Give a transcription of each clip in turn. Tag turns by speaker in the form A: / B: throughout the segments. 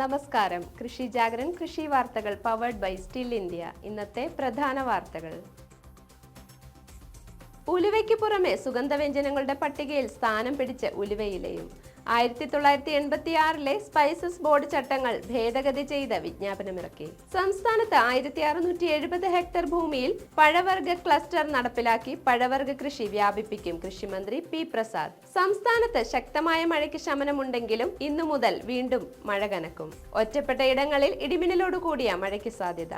A: നമസ്കാരം കൃഷി ജാഗരൻ കൃഷി വാർത്തകൾ പവേർഡ് ബൈ സ്റ്റിൽ ഇന്ത്യ ഇന്നത്തെ പ്രധാന വാർത്തകൾ ഉലുവയ്ക്ക് പുറമെ സുഗന്ധവ്യഞ്ജനങ്ങളുടെ പട്ടികയിൽ സ്ഥാനം പിടിച്ച ഉലുവയിലയും ആയിരത്തി തൊള്ളായിരത്തി എൺപത്തി ആറിലെ സ്പൈസസ് ബോർഡ് ചട്ടങ്ങൾ ഭേദഗതി ചെയ്ത് വിജ്ഞാപനമിറക്കി സംസ്ഥാനത്ത് ആയിരത്തി അറുന്നൂറ്റി എഴുപത് ഹെക്ടർ ഭൂമിയിൽ പഴവർഗ ക്ലസ്റ്റർ നടപ്പിലാക്കി പഴവർഗ കൃഷി വ്യാപിപ്പിക്കും കൃഷിമന്ത്രി പി പ്രസാദ് സംസ്ഥാനത്ത് ശക്തമായ മഴയ്ക്ക് ശമനമുണ്ടെങ്കിലും ഇന്നു മുതൽ വീണ്ടും മഴ കനക്കും ഒറ്റപ്പെട്ട ഇടങ്ങളിൽ ഇടിമിന്നലോടുകൂടിയ മഴയ്ക്ക് സാധ്യത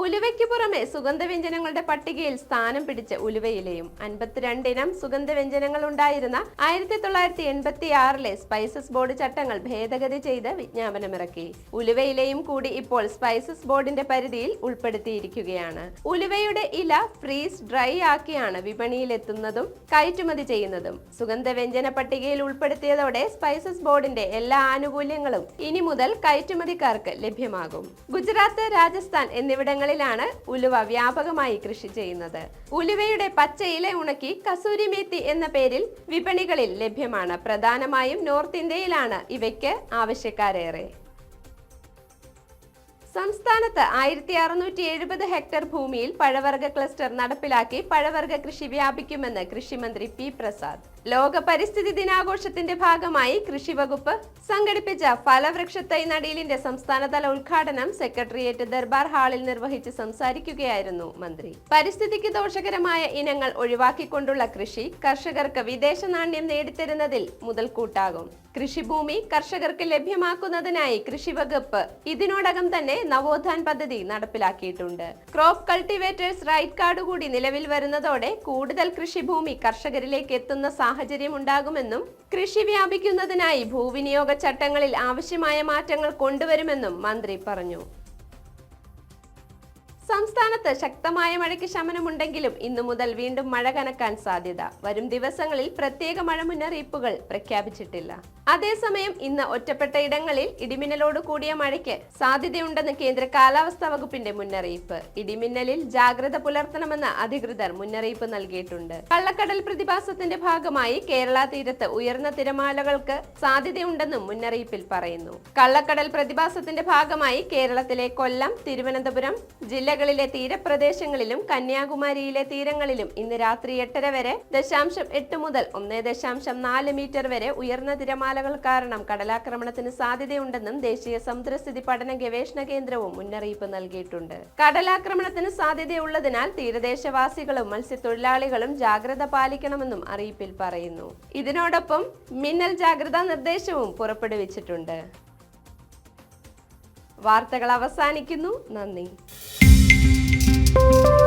A: ഉലുവയ്ക്ക് പുറമെ സുഗന്ധവ്യഞ്ജനങ്ങളുടെ പട്ടികയിൽ സ്ഥാനം പിടിച്ച ഉലുവയിലെയും അൻപത്തിരണ്ടിനം ഇനം സുഗന്ധവ്യഞ്ജനങ്ങൾ ഉണ്ടായിരുന്ന ആയിരത്തി തൊള്ളായിരത്തി എൺപത്തി ആറിലെ സ്പൈസസ് ബോർഡ് ചട്ടങ്ങൾ ഭേദഗതി ചെയ്ത് വിജ്ഞാപനമിറക്കി ഉലുവയിലെയും കൂടി ഇപ്പോൾ സ്പൈസസ് ബോർഡിന്റെ പരിധിയിൽ ഉൾപ്പെടുത്തിയിരിക്കുകയാണ് ഉലുവയുടെ ഇല ഫ്രീസ് ഡ്രൈ ആക്കിയാണ് വിപണിയിലെത്തുന്നതും കയറ്റുമതി ചെയ്യുന്നതും സുഗന്ധവ്യഞ്ജന പട്ടികയിൽ ഉൾപ്പെടുത്തിയതോടെ സ്പൈസസ് ബോർഡിന്റെ എല്ലാ ആനുകൂല്യങ്ങളും ഇനി മുതൽ കയറ്റുമതിക്കാർക്ക് ലഭ്യമാകും ഗുജറാത്ത് രാജസ്ഥാൻ എന്നിവിടങ്ങൾ സ്ഥലങ്ങളിലാണ് ഉലുവ വ്യാപകമായി കൃഷി ചെയ്യുന്നത് ഉലുവയുടെ പച്ചയില ഉണക്കി കസൂരി മേത്തി എന്ന പേരിൽ വിപണികളിൽ ലഭ്യമാണ് പ്രധാനമായും നോർത്ത് ഇന്ത്യയിലാണ് ഇവയ്ക്ക് ആവശ്യക്കാരേറെ സംസ്ഥാനത്ത് ആയിരത്തി അറുന്നൂറ്റി എഴുപത് ഹെക്ടർ ഭൂമിയിൽ പഴവർഗ ക്ലസ്റ്റർ നടപ്പിലാക്കി പഴവർഗ കൃഷി വ്യാപിക്കുമെന്ന് കൃഷിമന്ത്രി പി പ്രസാദ് ലോക പരിസ്ഥിതി ദിനാഘോഷത്തിന്റെ ഭാഗമായി കൃഷി വകുപ്പ് സംഘടിപ്പിച്ച ഫലവൃക്ഷത്തൈ നടീലിന്റെ സംസ്ഥാനതല ഉദ്ഘാടനം സെക്രട്ടേറിയറ്റ് ദർബാർ ഹാളിൽ നിർവഹിച്ച് സംസാരിക്കുകയായിരുന്നു മന്ത്രി പരിസ്ഥിതിക്ക് ദോഷകരമായ ഇനങ്ങൾ ഒഴിവാക്കിക്കൊണ്ടുള്ള കൃഷി കർഷകർക്ക് വിദേശ നാണ്യം നേടിത്തരുന്നതിൽ മുതൽക്കൂട്ടാകും കൃഷിഭൂമി കർഷകർക്ക് ലഭ്യമാക്കുന്നതിനായി കൃഷി വകുപ്പ് ഇതിനോടകം തന്നെ നവോത്ഥാൻ പദ്ധതി നടപ്പിലാക്കിയിട്ടുണ്ട് ക്രോപ്പ് കൾട്ടിവേറ്റേഴ്സ് റൈറ്റ് കാർഡ് കൂടി നിലവിൽ വരുന്നതോടെ കൂടുതൽ കൃഷിഭൂമി കർഷകരിലേക്ക് എത്തുന്ന സാഹചര്യം ഉണ്ടാകുമെന്നും കൃഷി വ്യാപിക്കുന്നതിനായി ഭൂവിനിയോഗ ചട്ടങ്ങളിൽ ആവശ്യമായ മാറ്റങ്ങൾ കൊണ്ടുവരുമെന്നും മന്ത്രി പറഞ്ഞു സംസ്ഥാനത്ത് ശക്തമായ മഴയ്ക്ക് ശമനമുണ്ടെങ്കിലും ഇന്നു മുതൽ വീണ്ടും മഴ കനക്കാൻ സാധ്യത വരും ദിവസങ്ങളിൽ പ്രത്യേക മഴ മുന്നറിയിപ്പുകൾ പ്രഖ്യാപിച്ചിട്ടില്ല അതേസമയം ഇന്ന് ഒറ്റപ്പെട്ട ഇടങ്ങളിൽ ഇടിമിന്നലോട് കൂടിയ മഴയ്ക്ക് സാധ്യതയുണ്ടെന്ന് കേന്ദ്ര കാലാവസ്ഥാ വകുപ്പിന്റെ മുന്നറിയിപ്പ് ഇടിമിന്നലിൽ ജാഗ്രത പുലർത്തണമെന്ന് അധികൃതർ മുന്നറിയിപ്പ് നൽകിയിട്ടുണ്ട് കള്ളക്കടൽ പ്രതിഭാസത്തിന്റെ ഭാഗമായി കേരള തീരത്ത് ഉയർന്ന തിരമാലകൾക്ക് സാധ്യതയുണ്ടെന്നും മുന്നറിയിപ്പിൽ പറയുന്നു കള്ളക്കടൽ പ്രതിഭാസത്തിന്റെ ഭാഗമായി കേരളത്തിലെ കൊല്ലം തിരുവനന്തപുരം ജില്ലകൾ ജില്ലകളിലെ തീരപ്രദേശങ്ങളിലും കന്യാകുമാരിയിലെ തീരങ്ങളിലും ഇന്ന് രാത്രി എട്ടര വരെ ദശാംശം എട്ട് മുതൽ ഒന്ന് ദശാംശം നാല് മീറ്റർ വരെ ഉയർന്ന തിരമാലകൾ കാരണം കടലാക്രമണത്തിന് സാധ്യതയുണ്ടെന്നും ദേശീയ സമുദ്രസ്ഥിതി പഠന ഗവേഷണ കേന്ദ്രവും മുന്നറിയിപ്പ് നൽകിയിട്ടുണ്ട് കടലാക്രമണത്തിന് സാധ്യതയുള്ളതിനാൽ തീരദേശവാസികളും മത്സ്യത്തൊഴിലാളികളും ജാഗ്രത പാലിക്കണമെന്നും അറിയിപ്പിൽ പറയുന്നു ഇതിനോടൊപ്പം മിന്നൽ ജാഗ്രതാ നിർദ്ദേശവും പുറപ്പെടുവിച്ചിട്ടുണ്ട് വാർത്തകൾ അവസാനിക്കുന്നു നന്ദി Música